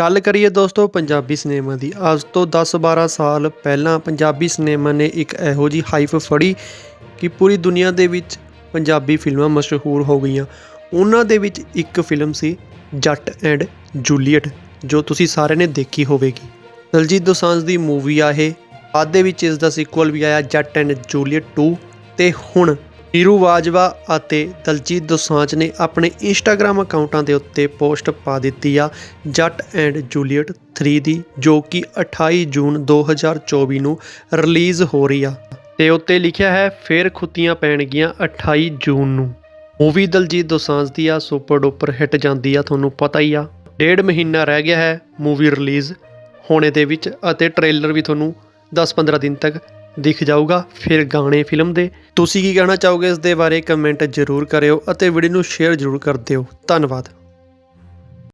ਗੱਲ ਕਰੀਏ ਦੋਸਤੋ ਪੰਜਾਬੀ ਸਿਨੇਮਾ ਦੀ, ਅੱਜ ਤੋਂ 10-12 ਸਾਲ ਪਹਿਲਾਂ ਪੰਜਾਬੀ ਸਿਨੇਮਾ ਨੇ ਇੱਕ ਇਹੋ ਜੀ ਹਾਈਪ ਫੜੀ ਕਿ ਪੂਰੀ ਦੁਨੀਆ ਦੇ ਵਿੱਚ ਪੰਜਾਬੀ ਫਿਲਮਾਂ ਮਸ਼ਹੂਰ ਹੋ ਗਈਆਂ। ਉਹਨਾਂ ਦੇ ਵਿੱਚ ਇੱਕ ਫਿਲਮ ਸੀ ਜੱਟ ਐਂਡ ਜੂਲੀਅਟ, ਜੋ ਤੁਸੀਂ ਸਾਰਿਆਂ ਨੇ ਦੇਖੀ ਹੋਵੇਗੀ। ਦਲਜੀਤ ਦੋਸਾਂਝ ਦੀ ਮੂਵੀ ਆ ਇਹ। ਬਾਅਦ ਦੇ ਵਿੱਚ ਇਸ ਦਾ ਸੀਕੁਅਲ ਵੀ ਆਇਆ ਜੱਟ ਐਂਡ ਜੂਲੀਅਟ 2 ਤੇ ਹੁਣ ਨੀਰੂ ਬਾਜਵਾ ਅਤੇ ਦਲਜੀਤ ਦੋਸਾਂਝ ਨੇ ਆਪਣੇ ਇੰਸਟਾਗ੍ਰam ਅਕਾਊਂਟਾਂ ਦੇ ਉੱਤੇ ਪੋਸਟ ਪਾ ਦਿੱਤੀ ਆ ਜੱਟ ਐਂਡ ਜੂਲੀਅਟ 3 ਦੀ, ਜੋ ਕਿ 28 ਜੂਨ 2024 ਨੂੰ ਰਿਲੀਜ਼ ਹੋ ਰਹੀ ਆ। ਤੇ ਉੱਤੇ ਲਿਖਿਆ ਹੈ, ਫੇਰ ਖੁੱਤੀਆਂ ਪੈਣਗੀਆਂ 28 ਜੂਨ ਨੂੰ। ਮੂਵੀ ਦਲਜੀਤ ਦੋਸਾਂਝ ਦੀ ਆ, ਸੁਪਰ ਡੁਪਰ ਹਿੱਟ ਜਾਂਦੀ ਆ, ਤੁਹਾਨੂੰ ਪਤਾ ਹੀ ਆ। ਡੇਢ ਮਹੀਨਾ ਰਹਿ ਗਿਆ ਹੈ ਮੂਵੀ ਰਿਲੀਜ਼ ਹੋਣੇ ਦੇ ਵਿੱਚ ਅਤੇ ਟ੍ਰੇਲਰ ਵੀ ਤੁਹਾਨੂੰ 10-15 ਦਿਨ ਤੱਕ ਦਿਖ ਜਾਊਗਾ। ਫਿਰ ਗਾਣੇ, ਫਿਲਮ ਦੇ ਤੁਸੀਂ ਕੀ ਕਹਿਣਾ ਚਾਹੋਗੇ ਇਸ ਦੇ ਬਾਰੇ ਕਮੈਂਟ ਜ਼ਰੂਰ ਕਰਿਓ ਅਤੇ ਵੀਡੀਓ ਨੂੰ ਸ਼ੇਅਰ ਜ਼ਰੂਰ ਕਰ ਦਿਓ। ਧੰਨਵਾਦ।